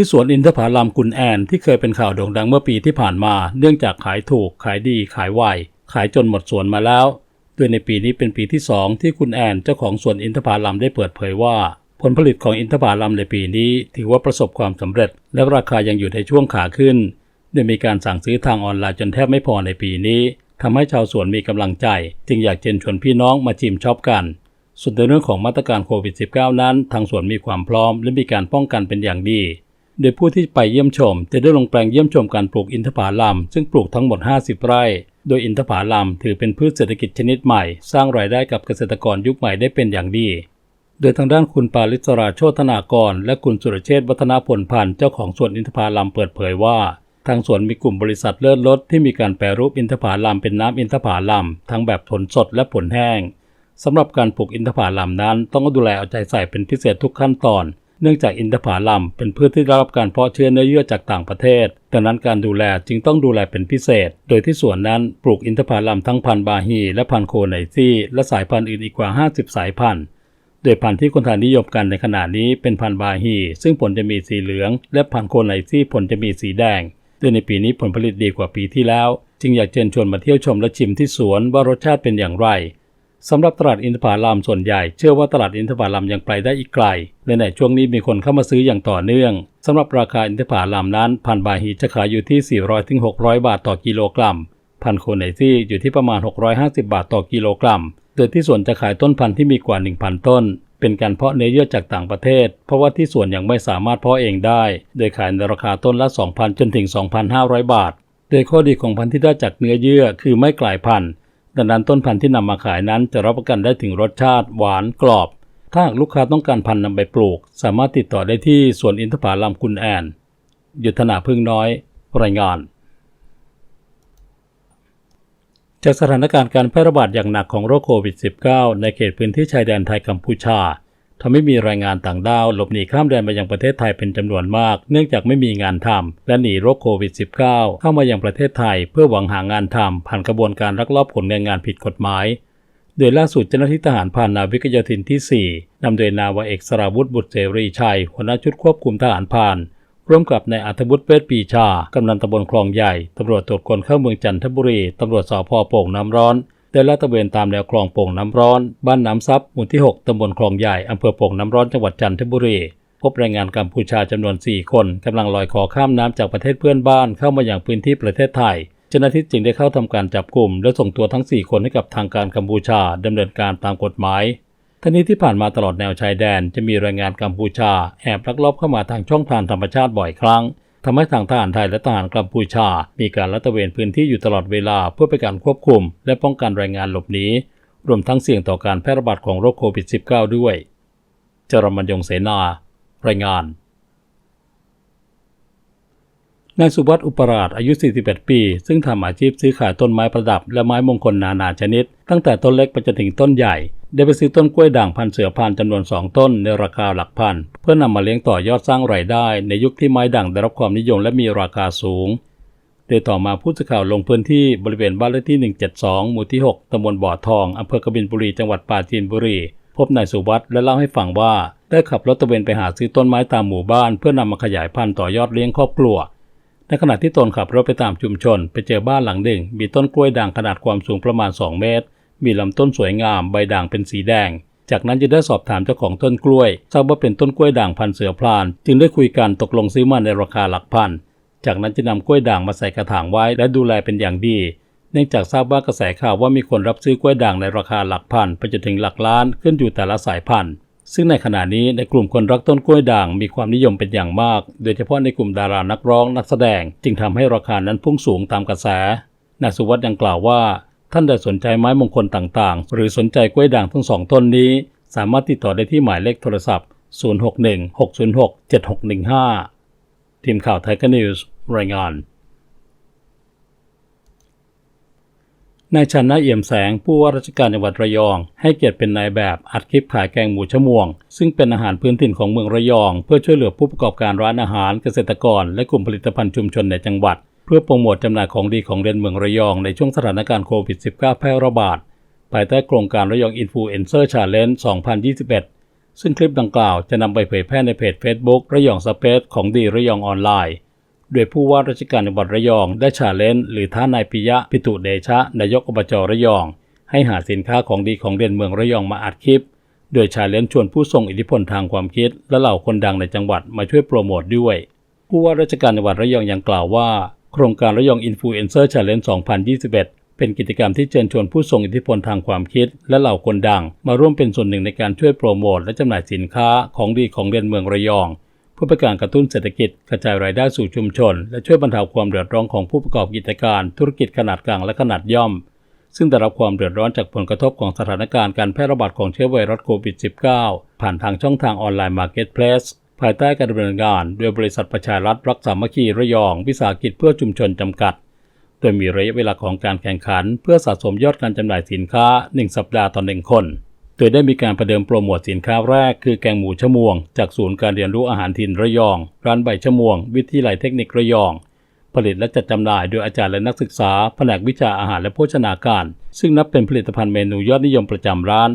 ที่สวนอินทผลัมกุนแอนที่เคยเป็นข่าวโด่งดังเมื่อปีที่ผ่านมา เนื่องจากขายถูก ขายดี ขายไว ขายจนหมดสวนมาแล้ว โดยในปีนี้เป็นปีที่สองที่คุณแอนเจ้าของสวนอินทผลัมได้เปิดเผยว่า ผลผลิตของอินทผลัมในปีนี้ถือว่าประสบความสำเร็จ และราคายังอยู่ในช่วงขาขึ้น โดยมีการสั่งซื้อทางออนไลน์จนแทบไม่พอในปีนี้ทำให้ชาวสวนมีกำลังใจ จึงอยากเชิญชวนพี่น้องมาชิมช็อปกันส่วนในเรื่องของมาตรการโควิด -19 นั้น ทางสวนมีความพร้อมและมีการป้องกันเป็นอย่างดี โดยผู้ที่ไปเยี่ยมชม จะได้ลงแปลงเยี่ยมชมการปลูกอินทผลัมซึ่งปลูกทั้งหมด 50 ไร่ โดยอินทผลัมถือเป็นพืชเศรษฐกิจชนิดใหม่ สร้างรายได้กับเกษตรกรยุคใหม่ได้เป็นอย่างดี โดยทางด้านคุณปาลิศราโชธนากร และคุณสุรเชษวัฒนาผลพันธ์เจ้าของสวนอินทผลัมเปิดเผยว่า ทางสวนมีกลุ่มบริษัทเลิศรสที่มีการแปรรูปอินทผลัมเป็นน้ำอินทผลัมทั้งแบบผลสดและผลแห้งสำหรับการปลูกอินทผลัมนั้น ต้องดูแลเอาใจใส่เป็นพิเศษทุกขั้นตอน เนื่องจากอินทผลัมเป็นพืชที่ได้รับการเพาะเชื้อเนื้อเยื่อจากต่างประเทศ ดังนั้นการดูแลจึงต้องดูแลเป็นพิเศษ โดยที่สวนนั้นปลูกอินทผลัมทั้งพันธุ์บาฮีและพันธุ์โคไนซี่และสายพันธุ์อื่นอีกกว่า 50 สายพันธุ์ โดยพันธุ์ที่คนไทยนิยมกันในขณะนี้เป็นพันธุ์บาฮีซึ่งผลจะมีสีเหลือง และพันธุ์โคไนซี่ผลจะมีสีแดงโดยในปีนี้ผลผลิตดีกว่าปีที่แล้ว จึงอยากเชิญชวนมาเที่ยวชมและชิมที่สวนว่ารสชาติเป็นอย่างไร สำหรับตลาดอินทผลัมส่วนใหญ่ เชื่อว่าตลาดอินทผลัมยังไปได้อีกไกลและในช่วงนี้มีคนเข้ามาซื้ออย่างต่อเนื่องสำหรับราคาอินทผลัมนั้นพันบาฮีจะขายอยู่ที่ 400-600 บาทต่อกิโลกรัม พันโคไนซี่อยู่ที่ประมาณ 650 บาทต่อกิโลกรัม โดยที่ส่วนจะขายต้นพันธุ์ที่มีกว่า 1,000 ต้น เป็นการเพาะเนื้อเยื่อจากต่างประเทศ เพราะว่าที่ส่วนยังไม่สามารถเพาะเองได้ โดยขายในราคาต้นละ 2,000 จนถึง 2,500 บาท โดยข้อดีของพันธุ์ที่ได้จากเนื้อเยื่อคือไม่กลายพันธุ์ ดังนั้นต้นพันธุ์ที่นำมาขายนั้นจะรับประกันได้ถึงรสชาติหวานกรอบ ถ้าหากลูกค้าต้องการพันธุ์นำไปปลูก สามารถติดต่อได้ที่สวนอินทผลัมคุณแอน ยุทธนาพึ่งน้อย รายงาน จากสถานการณ์การแพร่ระบาดอย่างหนักของโรคโควิด -19 ในเขตพื้นที่ชายแดนไทยกัมพูชา ทำให้มีรายงานต่างด้าวหลบหนีข้ามแดนมายังประเทศไทยเป็นจำนวนมาก เนื่องจากไม่มีงานทำและหนีโรคโควิด -19 เข้ามายังประเทศไทย เพื่อหวังหางานทำผ่านกระบวนการลักลอบขนแรงงานผิดกฎหมาย โดยล่าสุดเจ้าหน้าที่ทหารผ่านนาวิกโยธินที่ 4นำโดยนาวาเอกสราวุธบุตรเสรีชัยหัวหน้าชุดควบคุมทหารผ่านร่วมกับนายอัธวุฒิเวชปีชากำนันตำบลคลองใหญ่ตำรวจตรวจคนเข้าเมืองจันทบุรีตำรวจสพโป่งน้ำร้อน ได้ลาดตระเวนตามแนวคลองโป่งน้ำร้อน บ้านน้ำซับหมู่ที่ 6ตำบลคลองใหญ่อำเภอโป่งน้ำร้อนจังหวัดจันทบุรี พบแรงงานกัมพูชาจำนวน 4 คนกำลังลอยคอข้ามน้ำจากประเทศเพื่อนบ้านเข้ามาอย่างพื้นที่ประเทศไทยเจ้าหน้าที่จึงได้เข้าทำการจับกลุ่ม และส่งตัวทั้ง 4 คนให้กับทางการกัมพูชาดำเนินการตามกฎหมายทั้งนี้ที่ผ่านมาตลอดแนวชายแดนจะมีแรงงานกัมพูชาแอบลักลอบเข้ามาทางช่องทางธรรมชาติบ่อยครั้ง ทำให้ทางทหารไทยและทหารกัมพูชา มีการลัตะเวนพื้นที่อยู่ตลอดเวลาเพื่อเป็นการควบคุม และป้องกันแรงงานหลบหนีรวมทั้งเสี่ยงต่อการแพร่ระบาดของโรคโควิด -19 ด้วย จรมันยงเสนา รายงาน นายสุวัสดิ์อุปราชอายุ 41 ปี ซึ่งทำอาชีพซื้อขายต้นไม้ประดับ และไม้มงคลนานาชนิด ตั้งแต่ต้นเล็กไปจนถึงต้นใหญ่ ได้ไปซื้อต้นกล้วยด่างพันเสือพานจำนวน 2 ต้นในราคาหลักพัน เพื่อนำมาเลี้ยงต่อยอดสร้างรายได้ ในยุคที่ไม้ด่างได้รับความนิยมและมีราคาสูงโดยต่อมาผู้สื่อข่าวลงพื้นที่บริเวณบ้านเลขที่ 172 หมู่ที่ 6ตำบลบ่อทองอำเภอกบินบุรี จังหวัดปราจีนบุรี พบนายสุวัสด์และเล่าให้ฟังว่า ได้ขับรถตะเวนไปหาซื้อต้นไม้ตามหมู่บ้าน เพื่อนำมาขยายพันธุ์ต่อยอดเลี้ยงครอบครัว ในขณะที่ตนขับรถไปตามชุมชน ไปเจอบ้านหลังหนึ่ง มีต้นกล้วยด่างขนาดความสูงประมาณ 2 เมตร มีลำต้นสวยงาม ใบด่างเป็นสีแดง จากนั้นจึงได้สอบถามเจ้าของต้นกล้วยทราบว่าเป็นต้นกล้วยด่างพันเสือพลาน จึงได้คุยกันตกลงซื้อมาในราคาหลักพัน จากนั้นจะนำกล้วยด่างมาใส่กระถางไว้และดูแลเป็นอย่างดี เนื่องจากทราบว่ากระแสข่าวว่ามีคนรับซื้อกล้วยด่างในราคาหลักพันไปจนถึงหลักล้านขึ้นอยู่แต่ละสายพันธุ์ ซึ่งในขณะนี้ในกลุ่มคนรักต้นกล้วยด่างมีความนิยมเป็นอย่างมาก โดยเฉพาะในกลุ่มดารานักร้องนักแสดง จึงทำให้ราคานั้นพุ่งสูงตามกระแสนายสุวัสด์ยังกล่าวว่า ท่านใดสนใจไม้มงคลต่างๆ หรือสนใจกล้วยด่างทั้งสองต้นนี้ สามารถติดต่อได้ที่หมายเลขโทรศัพท์ 061-606-7615 ทีมข่าวไทยกันนิวส์รายงาน นายชันนาเอี่ยมแสงผู้ว่าราชการจังหวัดระยอง ให้เกียรติเป็นนายแบบอัดคลิปขายแกงหมูชะมวง ซึ่งเป็นอาหารพื้นถิ่นของเมืองระยอง เพื่อช่วยเหลือผู้ประกอบการร้านอาหารเกษตรกร และกลุ่มผลิตภัณฑ์ชุมชนในจังหวัด เพื่อโปรโมทจำหน่ายของดีของเด่นเมืองระยองในช่วงสถานการณ์โควิด -19 แพร่ระบาด ภายใต้โครงการระยองอินฟลูเอนเซอร์ชาเลนจ์2021 ซึ่งคลิปดังกล่าวจะนำไปเผยแพร่ในเพจ Facebook ระยองสเปซของดีระยองออนไลน์ โดยผู้ว่าราชการจังหวัดระยอง ได้ชาเลนจ์หรือท้านายปิยะพิตุเดชะนายกอบจระยอง ให้หาสินค้าของดีของเด่นเมืองระยองมาอัดคลิป โดยชาเลนจ์ชวนผู้ทรงอิทธิพลทางความคิด และเหล่าคนดังในจังหวัดมาช่วยโปรโมทด้วย ผู้ว่าราชการจังหวัดระยองยังกล่าวว่า โครงการระยองอินฟลูเอนเซอร์ชาเลนจ์2021เป็นกิจกรรมที่เชิญชวนผู้ทรงอิทธิพลทางความคิด และเหล่าคนดัง มาร่วมเป็นส่วนหนึ่งในการช่วยโปรโมทและจำหน่ายสินค้าของดีของเด่นเมืองระยอง เพื่อเป็นการกระตุ้นเศรษฐกิจกระจายรายได้สู่ชุมชน และช่วยบรรเทาความเดือดร้อนของผู้ประกอบกิจการ ธุรกิจขนาดกลางและขนาดย่อม ซึ่งได้รับความเดือดร้อนจากผลกระทบของสถานการณ์การแพร่ระบาดของเชื้อไวรัสโควิด -19 ผ่านทางช่องทางออนไลน์ Marketplace ภายใต้การดำเนินงาน โดยบริษัทประชารัฐรักสามัคคีระยอง วิสาหกิจเพื่อชุมชนจำกัด โดยมีระยะเวลาของการแข่งขัน เพื่อสะสมยอดการจำหน่ายสินค้า 1 สัปดาห์ต่อหนึ่งคน โดยได้มีการประเดิมโปรโมทสินค้าแรกคือแกงหมูชะมวง จากศูนย์การเรียนรู้อาหารถิ่นระยอง ร้านใบชะมวง วิทยาลัยเทคนิคระยอง ผลิตและจัดจำหน่ายโดยอาจารย์และนักศึกษาแผนกวิชาอาหารและโภชนาการ ซึ่งนับเป็นผลิตภัณฑ์เมนูยอดนิยมประจำร้าน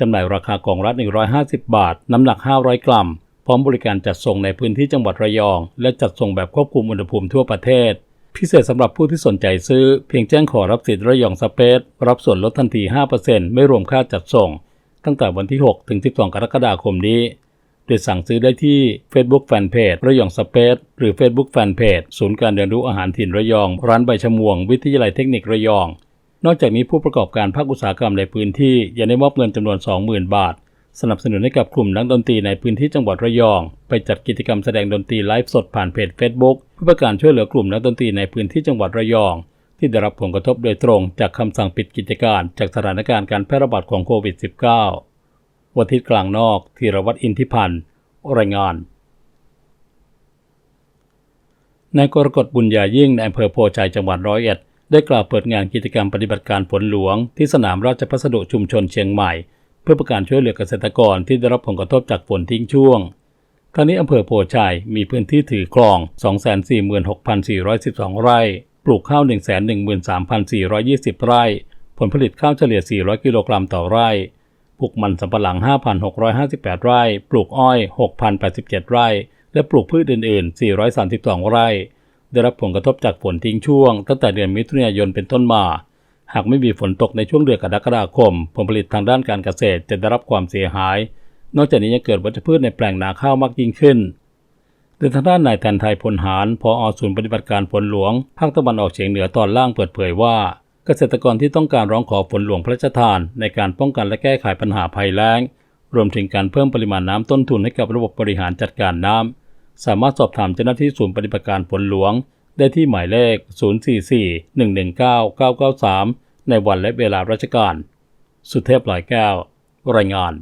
จำหน่ายราคากล่องละ150 บาท น้ำหนัก 500 กรัม พร้อมบริการจัดส่งในพื้นที่จังหวัดระยอง และจัดส่งแบบควบคุมอุณหภูมิทั่วประเทศ พิเศษสำหรับผู้ที่สนใจซื้อ เพียงแจ้งขอรับสิทธิ์ระยองสเปซรับส่วนลดทันที 5%ไม่รวมค่าจัดส่ง ตั้งแต่วันที่ 6 ถึง 12 กรกฎาคมนี้โดยสั่งซื้อได้ที่ Facebook Fanpage ระยองสเปซหรือ Facebook Fanpage ศูนย์การเรียนรู้อาหารถิ่นระยอง ร้านใบชะมวง วิทยาลัยเทคนิคระยอง นอกจากนี้ผู้ประกอบการภาคอุตสาหกรรมในพื้นที่ยังได้มอบเงินจำนวน 20,000 บาท สนับสนุนให้กับกลุ่มนักดนตรีในพื้นที่จังหวัดระยอง ไปจัดกิจกรรมแสดงดนตรีไลฟ์สดผ่านเพจ Facebook เพื่อการช่วยเหลือกลุ่มนักดนตรีในพื้นที่จังหวัดระยอง ที่ได้รับผลกระทบโดยตรงจากคำสั่งปิดกิจการจากสถานการณ์การแพร่ระบาดของโควิด -19 วันทิศกลางนอกธีรวัตรอินทิพันธ์รายงานนายกรกฎบุญญายิ่งในอำเภอโพชัยจังหวัดร้อยเอ็ด ได้กล่าวเปิดงานกิจกรรมปฏิบัติการฝนหลวง ที่สนามราชพัสดุชุมชนเชียงใหม่ เพื่อประการช่วยเหลือเกษตรกรที่ได้รับผลกระทบจากฝนทิ้งช่วงทั้งนี้อำเภอโพชัยมีพื้นที่ถือครอง 246,412 ไร่ ลูกข้าว 113,420 ไร่ ผลผลิตข้าวเฉลี่ย 400 กิโลกรัมต่อไร่ ปลูกมันสำปะหลัง 5,658 ไร่ ปลูกอ้อย 6,087 ไร่ และปลูกพืชอื่น ๆ 432 ไร่ ได้รับผลกระทบจากฝนทิ้งช่วง ตั้งแต่เดือนมิถุนายนเป็นต้นมา หากไม่มีฝนตกในช่วงเดือนกรกฎาคม ผลผลิตทางด้านการเกษตรจะได้รับความเสียหาย นอกจากนี้ยังเกิดวัชพืชในแปลงนาข้าวมากยิ่งขึ้น โดยทางด้านนายแทนไทยพลหารพออศูนย์ปฏิบัติการฝนหลวงภาคตะวันออกเฉียงเหนือตอนล่างเปิดเผยว่า เกษตรกรที่ต้องการร้องขอฝนหลวงพระราชทาน ในการป้องกันและแก้ไขปัญหาภัยแล้ง รวมถึงการเพิ่มปริมาณน้ำต้นทุนให้กับระบบบริหารจัดการน้ำสามารถสอบถามเจ้าหน้าที่ศูนย์ปฏิบัติการฝนหลวง ได้ที่หมายเลข 044-119-993 ในวันและเวลาราชการ สุเทพหลายแก้ว รายงาน